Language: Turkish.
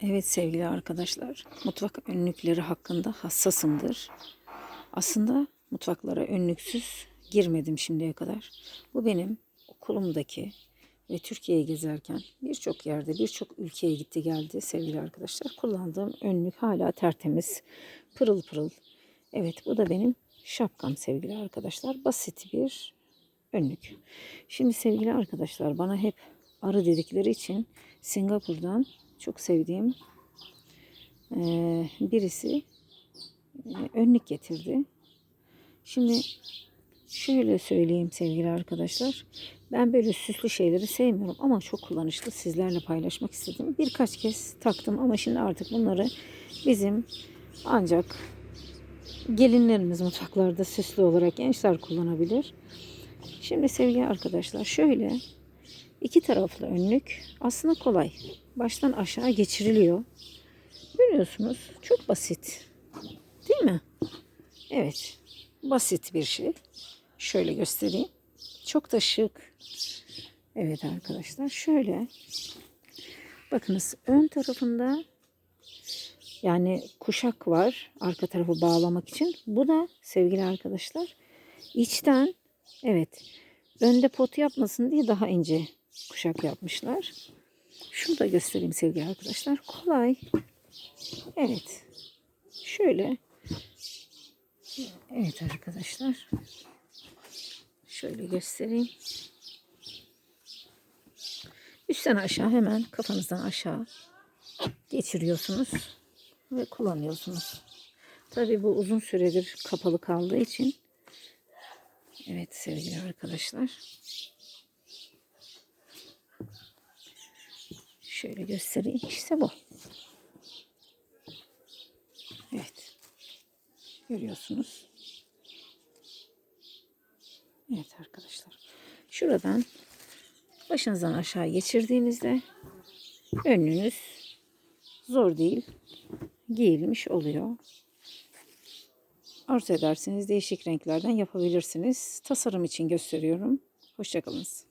Evet sevgili arkadaşlar, mutfak önlükleri hakkında hassasımdır. Aslında mutfaklara önlüksüz girmedim şimdiye kadar. Bu benim okulumdaki ve Türkiye'ye gezerken birçok yerde, birçok ülkeye gitti geldi sevgili arkadaşlar. Kullandığım önlük hala tertemiz, pırıl pırıl. Evet bu da benim şapkam sevgili arkadaşlar. Basit bir önlük. Şimdi sevgili arkadaşlar bana hep arı dedikleri için Singapur'dan çok sevdiğim eee, birisi eee, önlük getirdi. Şimdi şöyle söyleyeyim sevgili arkadaşlar. Ben böyle süslü şeyleri sevmiyorum ama çok kullanışlı sizlerle paylaşmak istedim. Birkaç kez taktım ama şimdi artık bunları bizim ancak gelinlerimiz mutfaklarda süslü olarak gençler kullanabilir. Şimdi sevgili arkadaşlar şöyle iki taraflı önlük aslında kolay. Baştan aşağı geçiriliyor. Görüyorsunuz çok basit. Değil mi? Evet. Basit bir şey. Şöyle göstereyim. Çok da şık. Evet arkadaşlar şöyle. Bakınız ön tarafında yani kuşak var arka tarafı bağlamak için. Bu da sevgili arkadaşlar içten evet önde pot yapmasın diye daha ince kuşak yapmışlar. Şunu da göstereyim sevgili arkadaşlar. Kolay. Evet. Şöyle. Evet arkadaşlar. Şöyle göstereyim. Üstten aşağı hemen kafanızdan aşağı geçiriyorsunuz ve kullanıyorsunuz. Tabii bu uzun süredir kapalı kaldığı için evet sevgili arkadaşlar. Şöyle göstereyim. İşte bu. Evet. Görüyorsunuz. Evet arkadaşlar. Şuradan başınızdan aşağı geçirdiğinizde önünüz zor değil giyilmiş oluyor. Arzu ederseniz değişik renklerden yapabilirsiniz. Tasarım için gösteriyorum. Hoşçakalınız.